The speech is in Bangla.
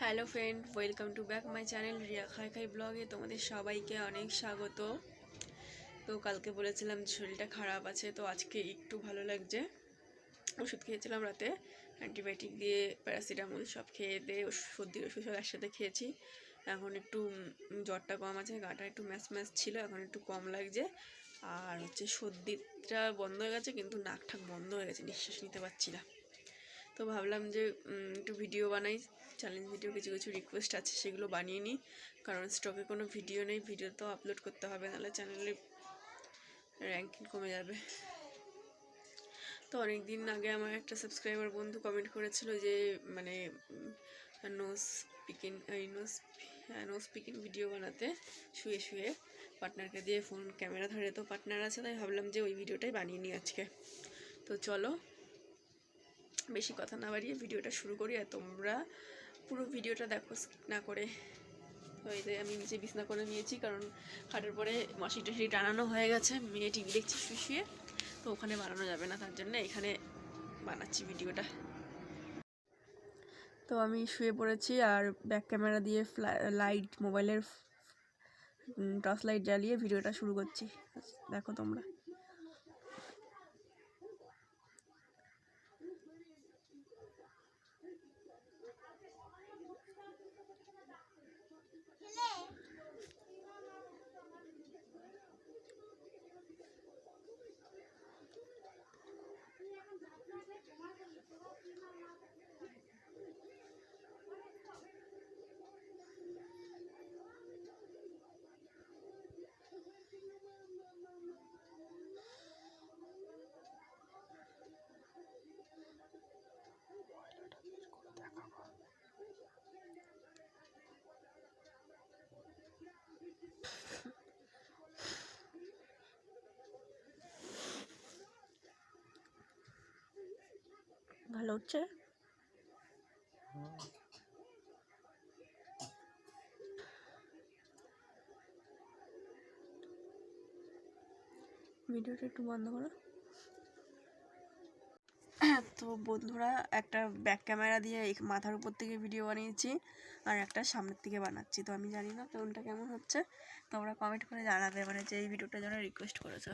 Hello friend welcome to back my channel Riya খাই খাই ব্লগে তোমাদের সবাইকে অনেক স্বাগত। তো কালকে বলেছিলাম শরীরটা খারাপ আছে, তো আজকে একটু ভালো লাগছে। ওষুধ খেয়েছিলাম রাতে, অ্যান্টিবায়োটিক দিয়ে প্যারাসিটামল সব খেয়ে দিয়ে সর্দির ওষুধ সব একসাথে খেয়েছি। এখন একটু জ্বরটা কম আছে, গাটা একটু ম্যাচ ম্যাচ ছিল, এখন একটু কম লাগছে। আর হচ্ছে সর্দিটা বন্ধ হয়ে গেছে, কিন্তু নাক ঠাক বন্ধ হয়ে গেছে, নিঃশ্বাস নিতে পারছি না। তো ভাবলাম যে একটু ভিডিও বানাই। চ্যালেঞ্জ ভিডিও কিছু কিছু রিকোয়েস্ট আছে, সেগুলো বানিয়ে নিই। কারণ স্টকে কোনো ভিডিও নেই ভিডিও তো আপলোড করতে হবে, নাহলে চ্যানেলে র্যাঙ্কিং কমে যাবে। তো অনেক দিন আগে আমার একটা সাবস্ক্রাইবার বন্ধু কমেন্ট করেছিল যে মানে no speaking no no speaking video বানাতে শুয়ে শুয়ে পার্টনারকে দিয়ে ফোন ক্যামেরা ধরে, তো পার্টনার আছে, তাই ভাবলাম যে ওই ভিডিওটাই বানিয়ে নিই আজকে। তো চলো বেশি কথা না বাড়িয়ে ভিডিওটা শুরু করি আর তোমরা পুরো ভিডিওটা দেখো না করে। তো এই যে আমি নিচে বিছনা করে নিয়েছি কারণ খাটের পরে মাসি টাসি টানানো হয়ে গেছে, মেয়ে টিভি দেখছি শুয়ে শুয়ে, তো ওখানে বানানো যাবে না, তার জন্য এখানে বানাচ্ছি ভিডিওটা। তো আমি শুয়ে পড়েছি আর ব্যাক ক্যামেরা দিয়ে লাইট মোবাইলের টর্চ লাইট জ্বালিয়ে ভিডিওটা শুরু করছি। দেখো তোমরা। ভালো হচ্ছে ভিডিওটা একটু বন্ধ করো। তো বন্ধুরা, একটা ব্যাক ক্যামেরা দিয়ে মাথার উপর থেকে ভিডিও বানিয়েছি আর একটা সামনের থেকে বানাচ্ছি। তো আমি জানি না কোনটা কেমন হচ্ছে। তোমরা কমেন্ট করে জানাবে মানে যে এই ভিডিওটা জন্য রিকোয়েস্ট করেছ।